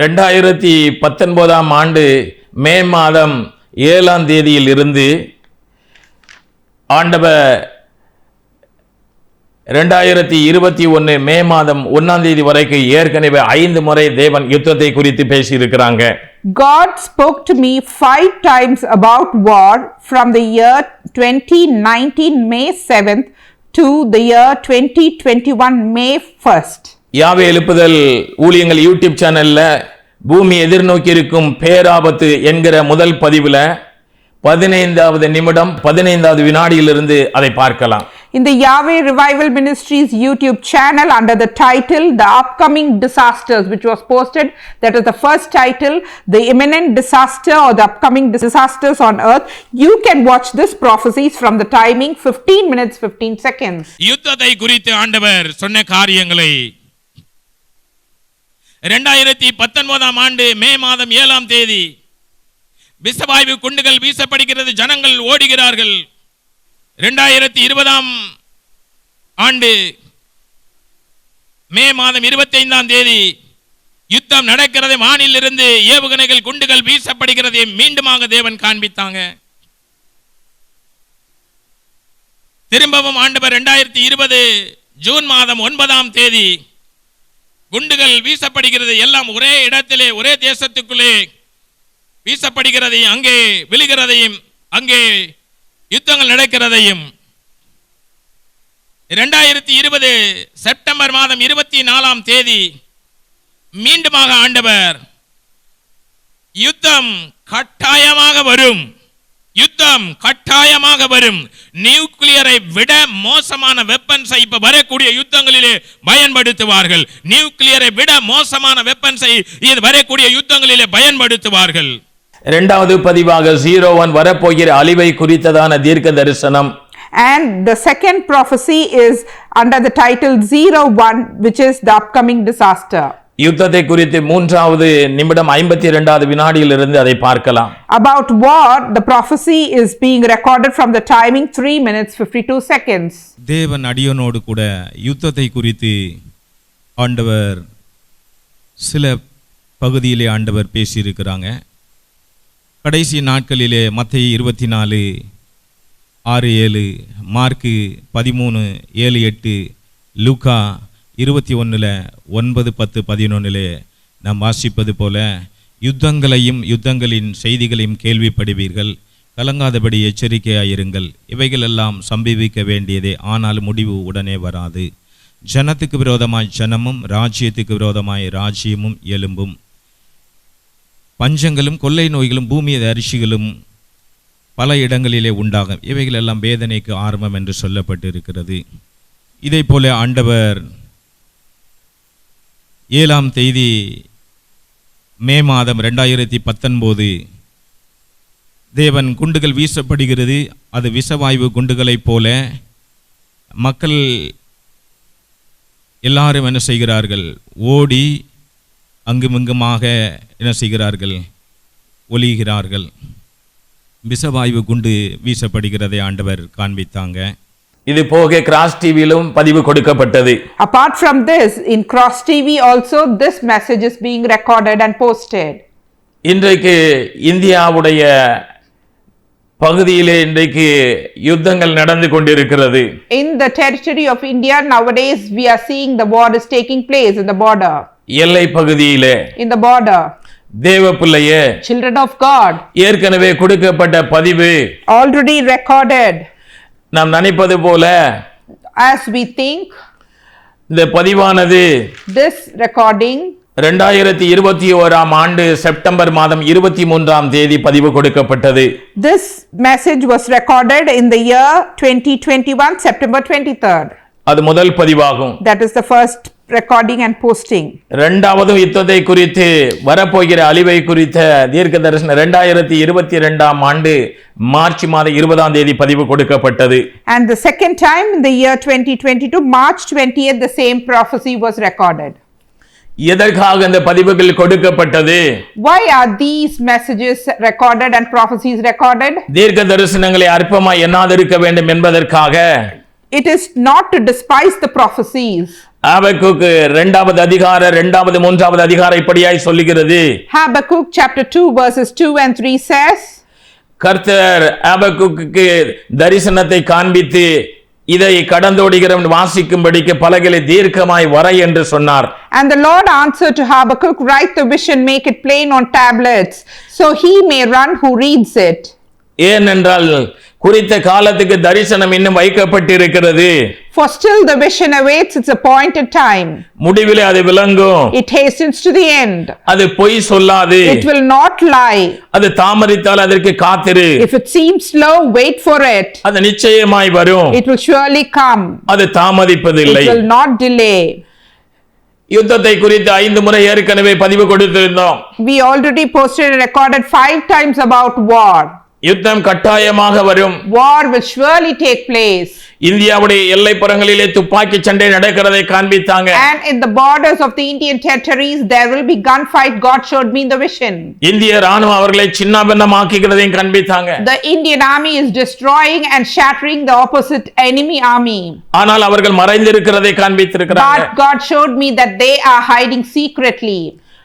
ரெண்டாயிரத்தி பத்தொன்பதாம் ஆண்டு மே மாதம் ஏழாம் தேதியில் இருந்து ஆண்டவ ரெண்டாயிரத்தி இருபத்தி ஒன்று மே மாதம் ஒன்னாம் தேதி வரைக்கும் ஏற்கனவே ஐந்து முறை தேவன் யுத்தத்தை குறித்து பேசியிருக்கிறாங்க God spoke to me five times about war from the year 2019 May 7th to the year 2021 May 1st. Yahweh எழுப்புதல் ஊழியங்கள் யூடியூப் சேனல்ல பூமி எதிர்நோக்கி இருக்கும் பேராபத்து என்கிற முதல் பதிவுல பதினைந்தாவது நிமிடம் பதினைந்தாவது வினாடியிலிருந்து அதை பார்க்கலாம் In the Yahweh Revival Ministries YouTube channel under the title The Upcoming Disasters, which was posted, that is the first title, The Imminent Disaster or the Upcoming Disasters on Earth. You can watch this prophecies from the timing 15 minutes 15 seconds. யுத்தத்தை குறித்து ஆண்டவர் சொன்ன காரியங்களை ரெண்டாயிரத்தி பத்தொன்பதாம் ஆண்டு மே மாதம் ஏழாம் தேதி விசவாயு குண்டுகள் வீசப்படுகிறது ஜனங்கள் ஓடுகிறார்கள். ரெண்டாயிரத்தி இருபதாம் ஆண்டு மே மாதம் இருபத்தைந்தாம் தேதி யுத்தம் நடக்கிறது வானிலிருந்து ஏவுகணைகள் குண்டுகள் வீசப்படுகிறது மீண்டுமாக தேவன் காண்பித்தாங்க. திரும்பவும் ஆண்டவர் இரண்டாயிரத்தி இருபது ஜூன் மாதம் ஒன்பதாம் தேதி குண்டுகள் வீசப்படுகிறது எல்லாம் ஒரே இடத்திலே ஒரே தேசத்துக்குள்ளே வீசப்படுகிறதையும் அங்கே விழுகிறதையும் அங்கே யுத்தங்கள் நடக்கிறதையும். இரண்டாயிரத்தி இருபது செப்டம்பர் மாதம் இருபத்தி நாலாம் தேதி மீண்டுமாக ஆண்டவர் யுத்தம் கட்டாயமாக வரும். யுத்தம் கட்டாயமாக வரும். நியூக்ளியரை விட மோசமான வெப்பன்ஸை இப்ப வரக்கூடிய யுத்தங்களிலே பயன்படுத்துவார்கள். நியூக்ளியரை விட மோசமான வெப்பன்ஸை இது வரக்கூடிய யுத்தங்களிலே பயன்படுத்துவார்கள். இரண்டாவது பதிவாக ஜீரோ ஒன் வரப்போகிற அழிவை குறித்ததான தீர்க்க தரிசனம் And the second prophecy is under the title 01, which is the upcoming disaster. யுத்தத்தை குறித்து மூன்றாவது நிமிடம் ஐம்பத்தி இரண்டாவது வினாடியிலிருந்து அதை பார்க்கலாம் About war, the prophecy is being recorded from the timing 3 minutes 52 seconds. தேவன் அடியனோடு கூட யுத்தத்தை குறித்து ஆண்டவர் சில பகுதியிலே ஆண்டவர் பேசியிருக்கிறாங்க கடைசி நாட்களிலே மத்திய இருபத்தி நாலு ஆறு ஏழு மார்க்கு பதிமூணு ஏழு எட்டு லூக்கா இருபத்தி ஒன்றில் ஒன்பது பத்து பதினொன்றில் நாம் வாசிப்பது போல யுத்தங்களையும் யுத்தங்களின் செய்திகளையும் கேள்விப்படுவீர்கள். கலங்காதபடி எச்சரிக்கையாயிருங்கள். இவைகளெல்லாம் சம்பவிக்க வேண்டியதே ஆனால் முடிவு உடனே வராது. ஜனத்துக்கு விரோதமாய் ஜனமும் ராஜ்யத்துக்கு விரோதமாய் ராஜ்யமும் எலும்பும் பஞ்சங்களும் கொள்ளை நோய்களும் பூமியது அரிசிகளும் பல இடங்களிலே உண்டாகும். இவைகளெல்லாம் வேதனைக்கு ஆரம்பம் என்று சொல்லப்பட்டிருக்கிறது. இதை போல ஆண்டவர் ஏழாம் தேதி மே மாதம் ரெண்டாயிரத்தி பத்தொன்பது. தேவன் குண்டுகள் வீசப்படுகிறது. அது விஷவாயு குண்டுகளைப் போல மக்கள் எல்லாரும் என்ன செய்கிறார்கள்? ஓடி அங்குமிங்குமாக என்ன செய்கிறார்கள்? ஒலிகிறார்கள் விஷவாயு குண்டு வீசப்படுகிறதை ஆண்டவர் காண்பித்தாங்க. இது போக கிராஸ் டிவியிலும் பதிவு கொடுக்கப்பட்டது Apart from this, in Cross TV also, this message is being recorded and posted. இன்றைக்கு இந்தியாவுடைய பகுதியிலே இன்றைக்கு யுத்தங்கள் நடந்து கொண்டிருக்கிறது In the territory of India, nowadays we are seeing the war is taking place in the border. எல்லை பகுதியிலே In the border, தேவ பிள்ளையே children of God, ஏற்கனவே கொடுக்கப்பட்ட பதிவு already recorded. நாம் நினைப்பது போல As we think, இந்த பதிவானது this recording ரெண்டாயிரத்தி இருபத்தி ஓராம் ஆண்டு செப்டம்பர் மாதம் இருபத்தி மூன்றாம் தேதி பதிவு கொடுக்கப்பட்டது This message was recorded in the year 2021, September 23rd. அது முதல் பதிவாகும் That is the first recording and posting. இரண்டாவது யுத்தத்தை குறித்து வரப்போகிற அழிவை குறித்த தீர்க்க தரிசனம் ரெண்டாயிரத்தி இருபத்தி ரெண்டாம் ஆண்டு மார்ச் மாதம் இருபதாம் தேதி பதிவு கொடுக்கப்பட்டது And the second time in the year 2022, March 20th, the same prophecy was recorded. எதற்காக இந்த பதிவுகள் கொடுக்கப்பட்டது Why are these messages recorded and prophecies recorded? தீர்க்க தரிசனங்களை அற்பமாய் எண்ணாதிருக்க வேண்டும் என்பதற்காக It is not to despise the prophecies. ஆபக்குக்கு இரண்டாவது அதிகார இரண்டாவது மூன்றாவது அதிகாரம் இப்படியாய் சொல்லுகிறது Habakkuk chapter 2 verses 2 and 3 says, கர்த்தர் ஆபக்குக்கு தரிசனத்தை காண்பித்து இதை கடந்தோடுகிறவன் வாசிக்கும்படிக்கு பலகலை தீர்க்கமாய் வர என்று சொன்னார் And the Lord answered to Habakkuk, Write the vision, make it plain on tablets, so he may run who reads it. ஏனென்றால் குறித்த காலத்துக்கு தரிசனம் இன்னும் வைக்கப்பட்டிருக்கிறது For still the vision awaits its appointed time. முடிவிலே அது விளங்கும் It hastens to the end. அது பொய் சொல்லாது It will not lie. அது தாமதித்தால் அதற்கு காத்திரு If it seems slow, wait for it. அது நிச்சயமாய் வரும் It will surely come. அது It தாமதிப்பதில்லை will not delay. யுத்தத்தை குறித்து ஐந்து முறை ஏற்கனவே பதிவு கொடுத்திருந்தோம் We already posted and recorded five times about war. யுத்தம் கட்டாயமாக வரும் War will surely take place. இந்தியாவுடைய எல்லைப்புறங்களிலே துப்பாக்கி சண்டை நடக்கிறதை காண்பித்தாங்க And in the borders of the Indian territories, there will be gunfight. God showed me in the vision. இந்திய ராணுவம் அவர்களை சின்னாபின்னமாக்குகிறதையும் காண்பித்தாங்க The Indian army is destroying and shattering the opposite enemy army. ஆனால் அவர்கள் மறைந்திருக்கிறதை காண்பித்திருக்கிறாங்க But God showed me that they are hiding secretly.